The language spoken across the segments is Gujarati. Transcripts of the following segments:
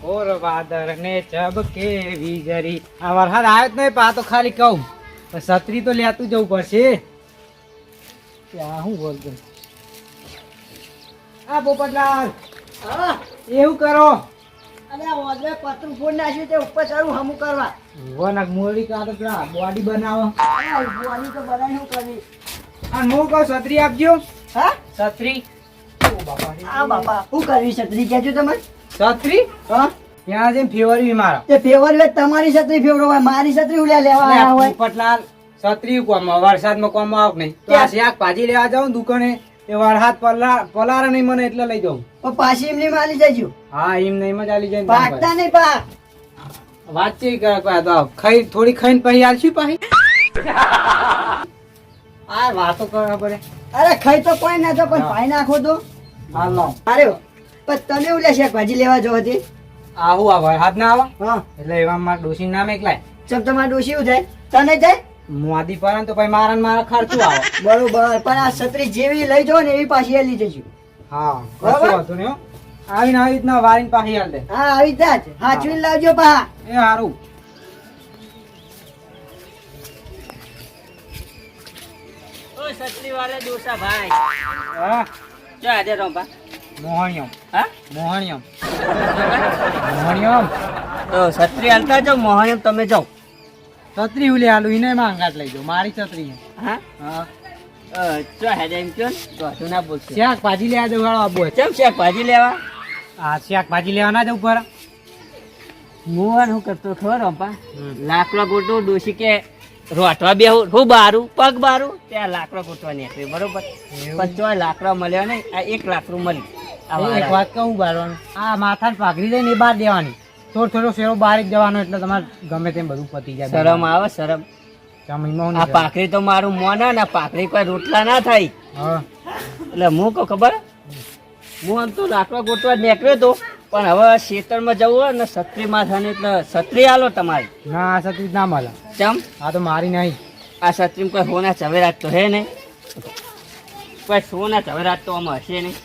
ઘોર વાદર ને ચબકે વીજળી આ વરસાદ આવ્યો જ નહીં પા તો ખાલી કહું. છત્રી તો લેતું જવું પડશે. ત્યાં હું બોલતો આ પોપટલાલ એવું કરો. અને આ પતરું ફોડ નાખ્યું તે ઉપર ચડું હમું કરવા. વનક મોરી કાં પેલા બોડી બનાવો. આ તો બનાવી શું કરવી અને હું કહું છત્રી આપજો. હા? છત્રી. આ બાપા શું કરવી છત્રી કહેજો તમે. છત્રી? હા? ત્યાં જઈને ફેવરવી મારા. એ ફેવર લે તમારી છત્રી ફેવર હોય મારી છત્રી ઉલ્યા લેવા આવ્યા હોય. પટલાલ છત્રી કોમ વરસાદમાં કોમ આવ નહીં. તો આ શાક ભાજી લેવા જાઉં દુકાને એ વરસાદ પલા પલાર નહીં મને એટલે લઈ જાઉં. પણ પાછી એમની માલી જજો. હા એમ નહીં મજા આલી જાય ને પાકતા નહીં પા વાતચીત કરે કોઈ તો ખાઈ થોડી ખાઈને પછી આલશું પાછી. આ વાતો કરવા પડે. અરે ખાઈ તો કોઈ ના તો પણ. ભાઈ નાખો તો. હાલો અરે પણ તમે ઉલ્યા શાકભાજી લેવા જો હતી? આવું આ હાથ ના આવે? હા. એટલે એવા મારા ડોશી નામ એકલાય. ચમ તમારે ડોશી થાય? તને જાય મોદી પર તો પછી મારા ને મારા ખર્ચું આવે. બરોબર પણ આ છત્રી જેવી લઈ જાઓ ને એવી પાછી એ લઈ જજો હા બરાબર? કશું વાંધો નહીં આવીને આવી રીતના વારીને પાછી હાલ દે. હા આવી ત્યાં જ. હાચવીને લાવજો પા એ સારું ઓ સત્રી વાલે દોસા ભાઈ. હા. જો આજે રોંપા મોહણિયમ. હા? મોહણિયમ. મોહણિયમ? તો છત્રી હાલતા જાઓ મોહણિયમ તમે જાઓ. છત્રી ઉલી આલુ એને માંગાટ લઈ જાઓ મારી છત્રી હા? હા. અ, જો એમ કયો ને? ના બોલશે શાક ભાજી લેવા જવું આબુ ચમ શાક લેવા? આ શાક ભાજી લેવા ના જવું પર મોહન હું કરતો ખબર હમ. લાકડા ગોટો ડોસી કે રોટવા બે હું બારું પગ બારું ત્યાં લાકડો ગોટવા નીકળ્યું બરોબર? પણ લાકડા મળ્યો નહીં આ એક લાકડું મળ્યું. એક. વાત કહું બારવાનું આ માથાને પાઘડી જાય ને એ બહાર દેવાની. થોડો થોડો શેરો બહાર જ જવાનો એટલે તમારે ગમે તેમ બધું પતી જાય. શરમ આવે શરમ. આ નહીં તો મારું મોન ને પાકરી કોઈ રોટલા ના થાય. હા. એટલે હું કહું ખબર? હું આમ તો લાકડા ગોટવા જ નીકળ્યો તો પણ હવે ખેતરમાં જવું હોય ને છત્રી માથાને એટલે છત્રી આલો તમારી. ના આ છત્રી ના મળે ચમ? આ તો મારી નહીં. આ છત્રીમાં કોઈ સોના ચવેરાત તો હે નહીં? કોઈ સોના ચવેરાત તો આમાં હશે નહીં.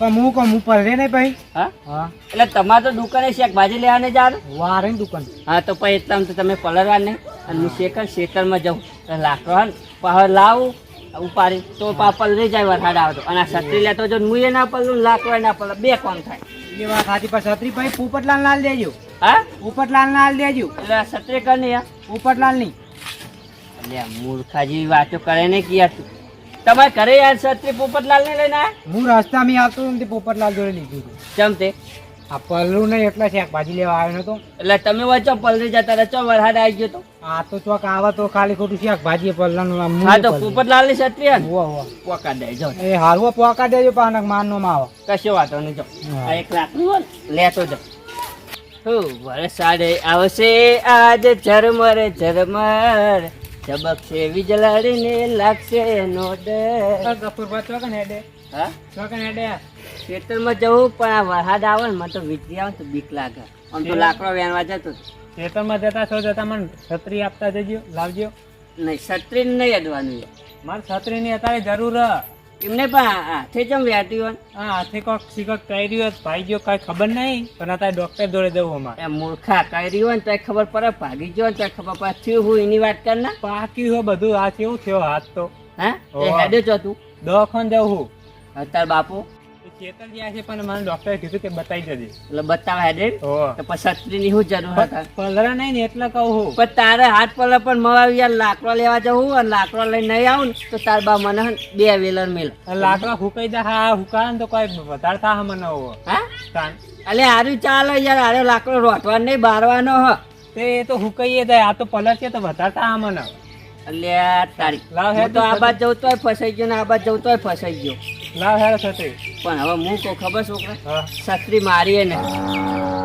પણ હું કહું હું પલરે નહીં ભાઈ. હા? હા. એટલે તમારે તો દુકાને શેક ભાજી લેવાને જવાનું વારે ને દુકાન. હા તો પછી એટલામાં તો તમે પલરવા નહીં. અને હું શેકર ખેતરમાં જાઉં. લાકડો હે ને લાવું. ઉપાડી તો પા પલરી જાય વરસાદ આવતો અને આ છત્રી લેતો જો હું એ ના પલરું લાકડો ના પલર બે કોમ થાય. એ વાત સાચી પણ છત્રી પછી પોપટલાલ લાલ દેજો. હા? પોપટલાલ લાલ દેજો. એટલે છત્રી કરની પોપટલાલ નહીં. એટલે મૂર્ખાજી વાતો કરે ને કે યાર તું તમારે ઘરે યાર છત્રી પોપટલાલ ને લઈને હું રસ્તામાં આવતો હતો પોપટલાલ જોડે લીધું હતું. કેમ તે? આ પલરું નહીં એટલે શાકભાજી લેવા આવ્યો નતો. એટલે તમે વચ્ચે પલરી જતા હતા ચો વરસાદ આવી ગયો તો? આ તો ચોક આવા તો ખાલી ખોટું શાકભાજી પલરાનું હા તો પોપટલાલની છત્રી હે હોવા પોકા દે જો. એ હારવો પોકા દેજો પાનક માનનો માં આવો. કશો વાતો નહીં જો. હા. આ એક લાકડું લેતો જ. હું વરસાદ આવશે આજ ઝરમર ઝરમર. ઝબકશે વીજળાડીને લાગશે નો ડર ગફુરભાઈ ચોકન હેડે હા ચોકન હેડે ખેતરમાં જવું પણ આ વરસાદ આવે ને મને તો વીજળી આવે ને તો બીક લાગે આમ તો લાકડો વેણવા જતો. ખેતરમાં જતા છો જતા મને છત્રી આપતા જજો લાવજો નહીં છત્રી નહીં અડવાનું. મારે છત્રીની અત્યારે જરૂર. એમને પણ હાથે ચમ વેરતી હોય? હા હાથે કોક શીખક કહી રહ્યો ભાઈ ગયો કઈ ખબર નહીં પણ અત્યારે ડોક્ટર જોડે જવું અમારે. મૂર્ખા કરી હોય ને તો ખબર પડે ભાગી ગયો ને તો ખબર પડે. થયું હું એની વાત કર ના. પાકી હોય બધું આ કેવું થયો હાથ તો? હા? હેડે છો તું? દવાખાને જવું હું. અત્યારે બાપુ? ચેતર ગયા છે પણ મને ડોક્ટરે કીધું કે બતાવી જજે એટલે બતાવા હેડે તો પછી છત્રીની હું જરૂર હતા? પલરા નહીં ને એટલે કહું હું. પણ તારે હાથ પલ્લે પણ મવાવી યાર લાકડો લેવા જવું અને લાકડો લઈને નહીં આવું ને તો તાર બા મને બે વેલર મેલ. લાકડા હુકાઈ દે હા હુકા ને તો કોઈ વધારે થા મને હા? અલે હારું ચાલે યાર હારે લાકડો રોટવાનો નહીં બારવાનો હ. તે એ તો હુકાઈએ દે આ તો પલર છે તો વધારે થા મને. એટલે તારી લાવ હું તો આ જવું તોય ફસાઈ ગયો ને આ જવું તોય ફસાઈ ગયો. લાવ હેર છત્રી પણ હવે હું કહું ખબર છોકરા? છત્રી મારીએ ને.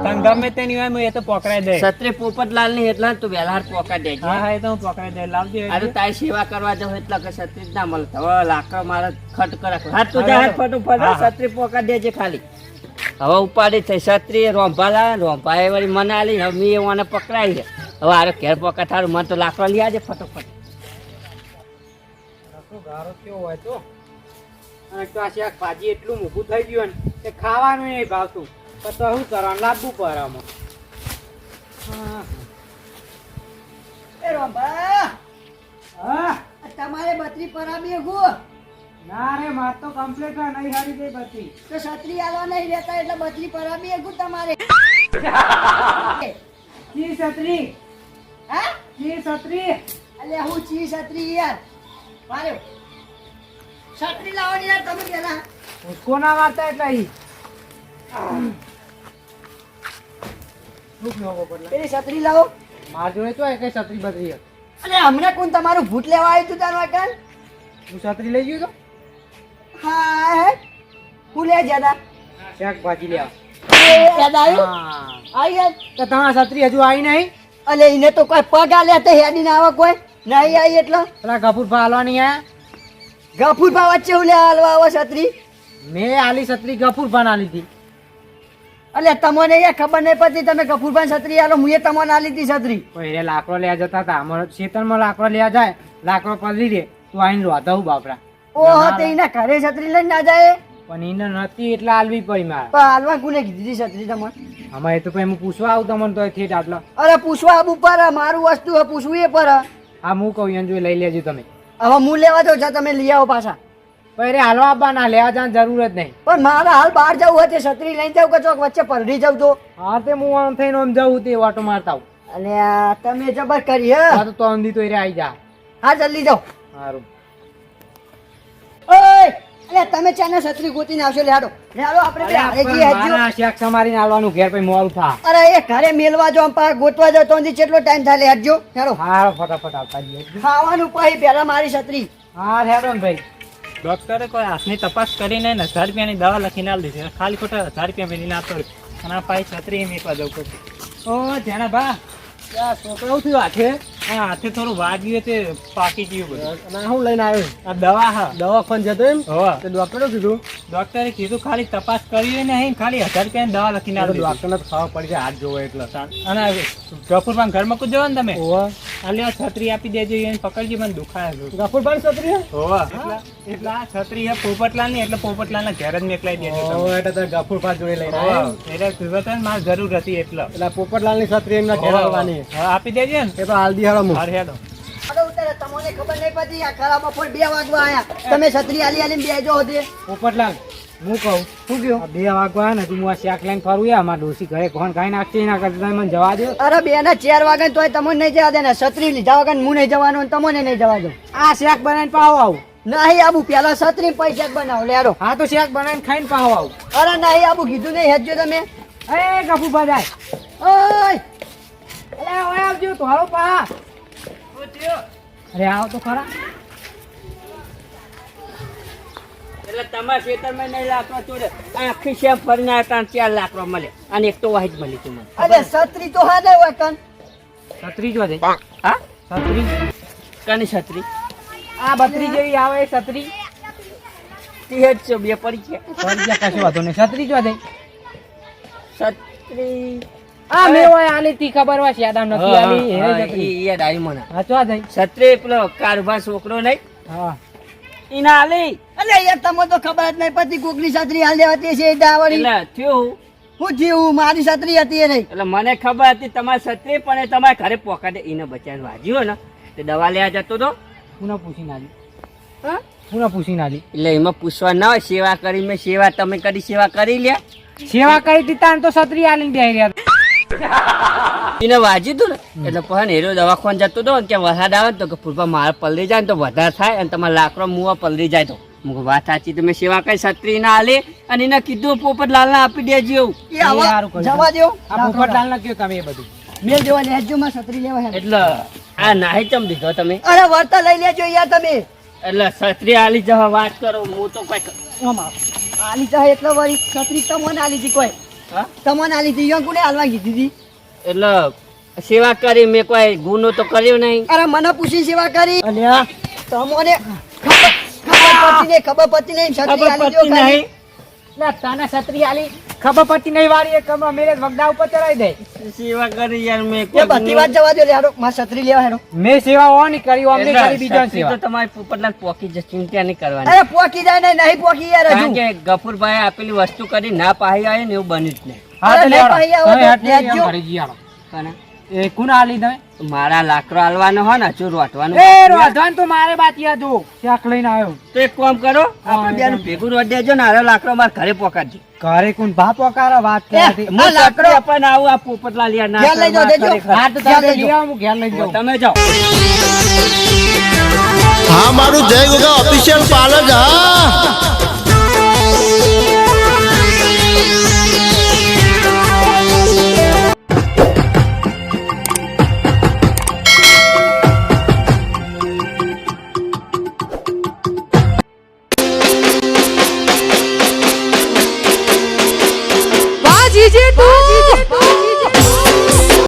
તને ગમે તેની હોય એ તો પકડાઈ દે. છત્રી પોપટલાલની એટલે તું વહેલા હાર દે હા હા એ તો હું પકડાઈ દે. લાવજો તારી સેવા કરવા જાઉં એટલે કે છત્રી ના મળે. હવે લાકડ મારે ખટ કરે. હાથ તું જા ફટોફટ હા, હા. છત્રી પોકા દેજે ખાલી. હવે ઉપાડી થઈ છત્રી રોંભાલા રોંભાએ વળી મને આલી હવે મેં મને પકડાઈ હવે આરે ઘેર પોકા થારું મને તો લાકડો લઈ આજે ફટોફટ. ગારો કેવો હોય તો? અને તો આ શાકભાજી એટલું મોંઘું થઈ ગયું ને કે ખાવાનું નહીં ભાવતું. પણ તો શું કરવાનું લાવવું પડે આમાં. હા. એ રોંભા હા? આ તમારે બત્રી પરાબી ગો ના રે માર તો કમ્પ્લીટ નહીં હારી ગઈ બત્રી. તો છત્રી આલવા નહીં રહેતા એટલે બત્રી પરાબી ગુ તમારે. ચી છત્રી? હા? ચી છત્રી? અલે હું ચી છત્રી યાર. માર્યો છત્રી લાવવાની યાર તમે પેલા. ઉસકો ના મારતા એટલે ઈ. પેલી છત્રી લાવો. માર જોડે તો કઈ છત્રી બદરી હતી. અરે હમણે કોણ તમારું ભૂત લેવા આવ્યું તું તારું અકલ હું છત્રી લઈ ગયો તો? હા હે. હું લે જતા શાકભાજી લે યાદ આવ્યું? આવી યાદ તો તમારા છત્રી હજુ આવી નહીં? અલે એને તો કોઈ પગ આલે તે હેડી ના આવે કોઈ નહીં આવી એટલે? પેલા ગફુર હાલવા આયા? ગફુર ભા વચ્ચે ઉલે હાલવા આવે છત્રી? મેં આલી છત્રી ગફુર ભાન આલી હતી. અલે તમને એ ખબર નહીં પડતી તમે ગફુરભાઈ છત્રી આલો મુએ તમને આલી હતી છત્રી. એ લાકડો લેવા જતા હતા. અમારે ખેતરમાં લાકડો લેવા જાય લાકડો પલરી દે તું આઈને રોધા હું બાપરા ઓહો તે એના ઘરે છત્રી લઈને ના જાય પણ એને નથી એટલે આલવી પડી મારે. પણ હાલવા કોને કીધી છત્રી તમને? અમારે તો પછી હું પૂછવા આવું તમને તો થેટ આટલો. અરે પૂછવા આબુ પર મારું વસ્તુ પૂછવું એ પર હા. હું કહું એમ જોઈ લઈ લેજો તમે. હવે હું લેવા જાઉં છો તમે લઈ આવો પાછા. પછી રે હાલવા આપવા ના લેવા જવાની જરૂર જ નહીં. પણ મારે હાલ બહાર જવું હોય તે છત્રી લઈને જાવ કે ચોક વચ્ચે પરડી જાવ તો? હા તે હું આમ થઈને આમ જાઉં તે વાટો મારતા અને તમે જબર કરી હે? તો તો અંધી તો એ આવી જા. હા જલ્દી જાઓ. સારું અલે તમે ચાને છત્રી ગોતીને આવશો લે હાડો. લે હાડો આપણે બે હારે જી. મારા શાક સમારીને આવવાનું ઘેર પછી મોલ થા અરે એ ઘરે મેલવા જો પા ગોતવા જો તો હજી કેટલો ટાઈમ થાય લે હેડજો. હેડો. હા ફટાફટ આવતા જઈએ. ખાવાનું પછી પહેલા મારી છત્રી. હા હેડો ને ભાઈ. ડોક્ટરે કોઈ હાથની તપાસ કરીને ને હજાર રૂપિયાની દવા લખીને આપી દીધી. ખાલી ખોટા હજાર રૂપિયા મેળવીને આપતો. અને આ પાછી છત્રી મેં પા દઉં ઓ ધ્યાના ભા ત્યાં છોકરાઓ થયું હા હાથે થોડું વાગ્યું તે પાકી ગયું બધું. ના હું લઈને આવ્યો. આ દવા હા. દવાખાન જતો એમ? તો ડોક્ટરે કીધું? ડોક્ટરે કીધું ખાલી તપાસ કરી નહીં ખાલી હજાર રૂપિયા દવા લખીને આવ્યો. ડોક્ટરને ખાવા પડી જાય હાથ જોવો એટલે. અને પણ ઘરમાં કુદ જવા ને તમે? ઓવા છત્રી આપી દેજો એને પકડજી મને દુખાય છે. ગફુરભાઈ છત્રી હોવા. એટલે એટલે આ છત્રી હે પોપટલાલની એટલે પોપટલાલ ના ઘેર જ મેકલાઈ દેજો તમે ઓ એટલે તો ગફુરભાઈ જોડે લઈને. આવ્યો એટલે કીધું હતું ને મારે જરૂર હતી એટલે. એટલે પોપટલાલની છત્રી એમના ઘેર આવવાની. આપી દેજે ને. એ તો હાલદી હાલો હું હાર હેડો તમને ખબર નહીં પડી આ ખરાબ બપોર બે વાગવા આયા. તમે છત્રી આલી આલી બેજો હતી પોપટલાલ હું કહું શું કહ્યું? બે વાગવા ને તું હું આ શાક લઈને ફરું યા અમારા ડોસી ઘરે કોણ ખાઈ નાખશે એના કરતા તમે મને જવા દો અરે બે ના ચાર વાગે તોય તમને નહીં જવા દે ને છત્રી લીધા વગર હું નહીં જવાનું અને તમને નહીં જવા દઉં. આ શાક બનાવીને પાવ આવું. નહીં આબુ પેલા છત્રી પૈસા જ બનાવો લેડો. હા તો શાક બનાવીને ખાઈને પાવ આવું. અરે નહીં આબુ કીધું નહીં હેજો તમે. એ ગફુરભાઈ જાય. ઓય! અરે ઓય આવજો તો પા અરે આવો તો ખરા. એટલે તમારા ખેતરમાં નહીં લાકડો ચોરે આ આખી શેમ ફરીને આવ્યા ત્રણ ચાર લાકડો મળે. અને એક તો વાહિત મળી તું મને અરે છત્રી તો હા નહીં વતન છત્રી જો દે હા? છત્રી? કની છત્રી? આ બત્રી જેવી આવે છત્રી? તે જ છો બે પડી છે કશો વાંધો નહીં. છત્રી જો દે છત્રી. આ મેં હોય આની તી ખબર હોય યાદામ નથી આની એ હા, છત્રી. ઈ યાદ આવી મને હા ચો છત્રી પેલો કારભા છોકરો નહીં? હા. ઇના આલી અલે યાર તમને તો ખબર જ નહીં પછી કોકની છત્રી હાલ દેવાતી છે દાવડી. એટલે થયું? હું જીવું મારી છત્રી હતી એ નહીં. એટલે મને ખબર હતી તમારી છત્રી પણ એ તમારા ઘરે પોકાટે એને બચાવીને વાજ્યો ને. તે દવા લેવા જતો તો? હું પૂછી નાલી. હા? પુનઃ પૂછી નાલી. એટલે એમાં પૂછવા ના હોય સેવા કરી મેં સેવા તમે કરી સેવા કરી લ્યા. સેવા કરી દીધા તો છત્રી આલીને બેહી રહ્યા. એને વાજ્યું તું ને? એટલે પણ હેરો દવાખાન જતો હતો ત્યાં કે વરસાદ આવે તો કે પૂરવા મારે પલરી જાય ને તો વધારે થાય અને તમારા લાકડો મુવા પલરી જાય તો. મુક વાત સાચી તમે સેવા કઈ છત્રી ના આલે અને એને કીધું પોપટલાલ ના આપી દેજો. એ આવા જવા દો આ પોપટલાલ ને કયો કામ એ બધું? મેલ દેવા લેજો માં છત્રી લેવા એટલે આ નાહી ચમ દીધો તમે? અરે વર્તા લઈ લેજો યાર તમે. એટલે છત્રી આલી જવા વાત કરો હું તો કઈ આમાં આલી ચાહે એટલે વળી છત્રી તમને આલી દી કોઈ. હા? તમને આલી દી યંગ કોને હાલવા કીધી એટલે સેવા કરી મેં કોઈ ગુનો તો કર્યો નહીં? અરે મને પૂછી સેવા કરી. અલ્યા. તમને ખબર ખબર પડતી નહીં નહીં છત્રી આલી નહીં. લે તને છત્રી આલી ખબર પતિ નહીં વાળી એક કમા મેરે વગડા ઉપર ચડાઈ દે. સેવા કરી યાર મે એ બધી વાત જવા દે યાર હાલો છત્રી લેવા હેડો મે સેવા ઓની કરી અમને કરી બીજો સેવા તો તમારી પોપટલાલ પોકી જ ચિંતા નહીં કરવાની. અરે પોકી જાય ને નહીં પોકી યાર હજુ. કે ગફુરભાઈ આપેલી વસ્તુ કરી ના પાહી આવે ને એવું બન્યું જ નહીં. હા તો લેવા. નહીં પાહી આવો ઘરે જઈ આવો. કોને? એ કોણ આલી તમે? મારા લાકડો હાલવાનો હોય ને હજુ રોટવાનું એ બાકી તો મારે બાકી જો શાક લઈને આવ્યો. તો એક કામ કરો હા, આપણે બેનું ભેગું રોટ દેજો ને આરો લાકડો મારા ઘરે પોકાડજો. ઘરે કોણ બાપ વકારો વાત કરતી હું લાકડો- આપણને આવું આ પોપટલા લ્યા ના ઘેર લઈ જાઓ, દેજો. હા તો તમે લઈ. આવો હું ઘેર લઈ જાઉં. તમે જાઓ. હા મારું જય ગોગા ઓફિશિયલ પાર્લર હા.